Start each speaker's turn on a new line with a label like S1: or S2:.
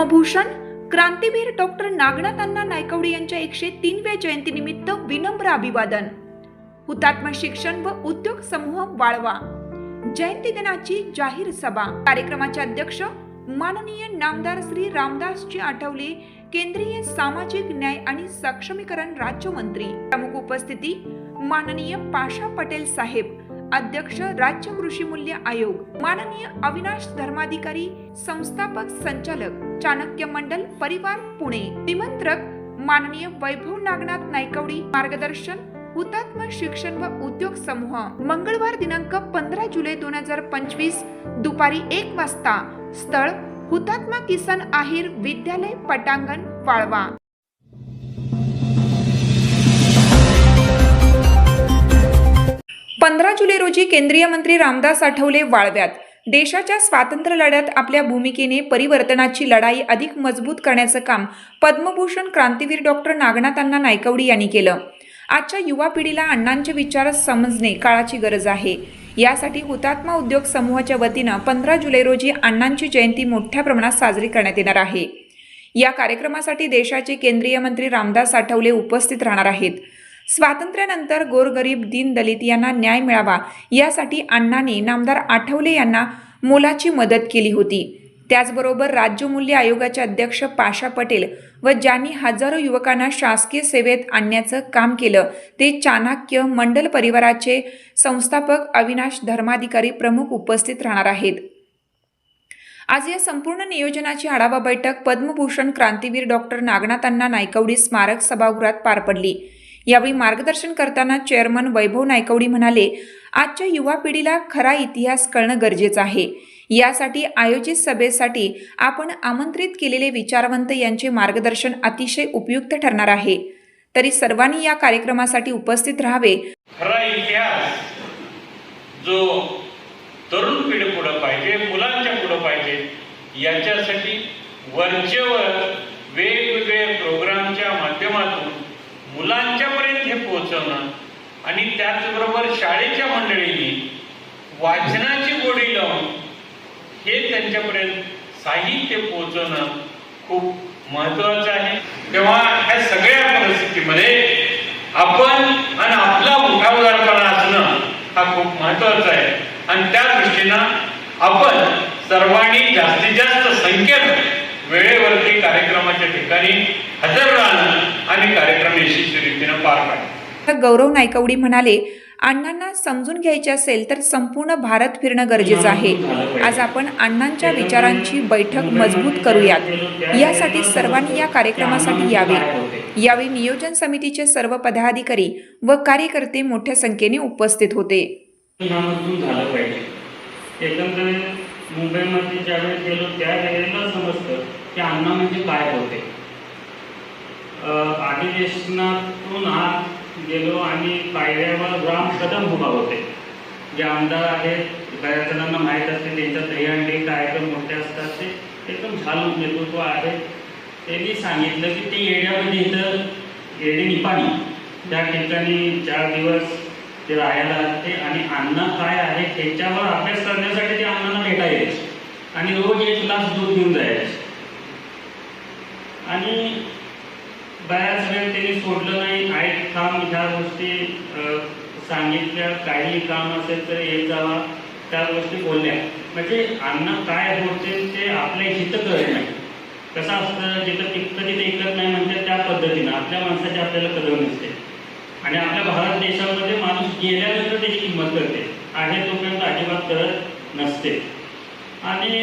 S1: पद्मभूषण क्रांतीवीर डॉक्टर नागनाथ अण्णा नायकवडे यांच्या एकशे तीनव्या जयंतीनिमित्त विनम्र अभिवादन. हुतात्मा शिक्षण व उद्योग समूह वाळवा. जयंती दिनाची जाहीर सभा. कार्यक्रमाचे अध्यक्ष माननीय नामदार श्री रामदासजी आठवले केंद्रीय सामाजिक न्याय आणि सक्षमीकरण राज्यमंत्री. प्रमुख उपस्थिती माननीय पाशा पटेल साहेब. अध्यक्ष राज्य कृषी मूल्य आयोग माननीय अविनाश धर्माधिकारी संस्थापक संचालक चाणक्य मंडल परिवार पुणे निमंत्रक माननीय वैभव नागनाथ नायकवडी मार्गदर्शन हुतात्मा शिक्षण व उद्योग समूह मंगळवार दिनांक पंधरा जुलै दोन हजार पंचवीस दुपारी एक वाजता स्थळ हुतात्मा किसन आहिर विद्यालय पटांगण वाळवा. पंधरा जुलै रोजी केंद्रीय मंत्री रामदास आठवले वाळव्यात. देशाच्या स्वातंत्र्य लढ्यात आपल्या भूमिकेने परिवर्तनाची लढाई अधिक मजबूत करण्याचं काम पद्मभूषण क्रांतीवीर डॉक्टर नागनाथांना नायकवडी यांनी केलं. आजच्या युवा पिढीला अण्णांचे विचार समजणे काळाची गरज आहे. यासाठी हुतात्मा उद्योग समूहाच्या वतीनं पंधरा जुलै रोजी अण्णांची जयंती मोठ्या प्रमाणात साजरी करण्यात येणार आहे. या कार्यक्रमासाठी देशाचे केंद्रीय मंत्री रामदास आठवले उपस्थित राहणार आहेत. स्वातंत्र्यानंतर गोरगरीब दीनदलित यांना न्याय मिळावा यासाठी अण्णांनी नामदार आठवले यांना मोलाची मदत केली होती. त्याचबरोबर राज्य मूल्य आयोगाचे अध्यक्ष पाशा पटेल व ज्यांनी हजारो युवकांना शासकीय सेवेत आणण्याचं काम केलं ते चाणक्य मंडल परिवाराचे संस्थापक अविनाश धर्माधिकारी प्रमुख उपस्थित राहणार आहेत. आज या संपूर्ण नियोजनाची आढावा बैठक पद्मभूषण क्रांतीवीर डॉक्टर नागनाथांना नायकवडी स्मारक सभागृहात पार पडली. यावेळी मार्गदर्शन करताना चेअरमन वैभव नायकवडी म्हणाले आजच्या युवा पिढीला खरा इतिहास कळणं गरजेचं आहे. यासाठी आयोजित सभेसाठी आपण आमंत्रित केलेले विचारवंत यांचे मार्गदर्शन अतिशय उपयुक्त ठरणार आहे. तरी सर्वांनी या कार्यक्रमासाठी उपस्थित राहावे.
S2: खरा इतिहास जो तरुण पिढी पुढं पाहिजे मुलांच्या पुढं पाहिजे याच्यासाठी वरचेवर वेगवेगळे प्रोग्रामच्या माध्यमातून मुलांच्या पर्यंत हे पोहोचवणं आणि त्याचबरोबर शाळेच्या मंडळींनी वाचनाची गोडी लावून हे त्यांच्यापर्यंत साहित्य पोहोचवणं खूप महत्वाचं आहे. तेव्हा ह्या सगळ्या परिस्थितीमध्ये आपण आणि आपला उठावदारपणा असणं हा खूप महत्त्वाचा आहे. आणि त्या दृष्टीनं आपण सर्वांनी जास्तीत जास्त संख्येत वेळेवरती कार्यक्रमाच्या ठिकाणी हजर राहणं आणि कार्यक्रम यशस्वीरितीनं पार पाडणं
S1: गौरव नायकवडी म्हणाले अण्णांना समजून घ्यायचे असेल तर संपूर्ण भारत फिरणं गरजेचं आहे. आज आपण अण्णांच्या विचारांची बैठक मजबूत करूयात. यासाठी सर्वांनी या कार्यक्रमासाठी यावे. यावेळी नियोजन समितीचे सर्व पदाधिकारी व कार्यकर्ते मोठ्या संख्येने उपस्थित होते.
S3: मुंबईमध्ये ज्यावेळेस गेलो त्या वेळेला समजतं की अण्णा म्हणजे काय होते. अधिवेशनातून आत गेलो आणि पायऱ्यावर राम कदम उभा होते. जे आमदार आहेत बऱ्याच जणांना माहीत असते त्यांच्या दह्यांडी कार्यक्रम मोठे असतात ते. एकदम झालून नेतृत्व आहे. त्यांनी सांगितलं की ते येड्यामध्ये इथं येडे निपाणी. त्या ठिकाणी चार दिवस ते राहायला असते आणि अन्न काय आहे त्याच्यावर अभ्यास करण्यासाठी ते अण्णांना भेटायचे. आणि रोज एक ग्लास दूध घेऊन जायचे. आणि बऱ्याच वेळ त्यांनी सोडलं नाही. ऐक काम ह्या गोष्टी सांगितल्या. काही काम असेल तर येत जावा. त्या गोष्टी बोलल्या. म्हणजे अन्न काय होते ते आपल्या हित करत नाही. कसं असतं जिथं तिथं तिथे ऐकत नाही म्हणजे त्या पद्धतीनं. आपल्या माणसाची आपल्याला कदर नसते. आणि आपल्या भारत देशामध्ये माणूस गेल्यानंतर त्याची किंमत करते आहे तोपर्यंत अजिबात करत नसते. आणि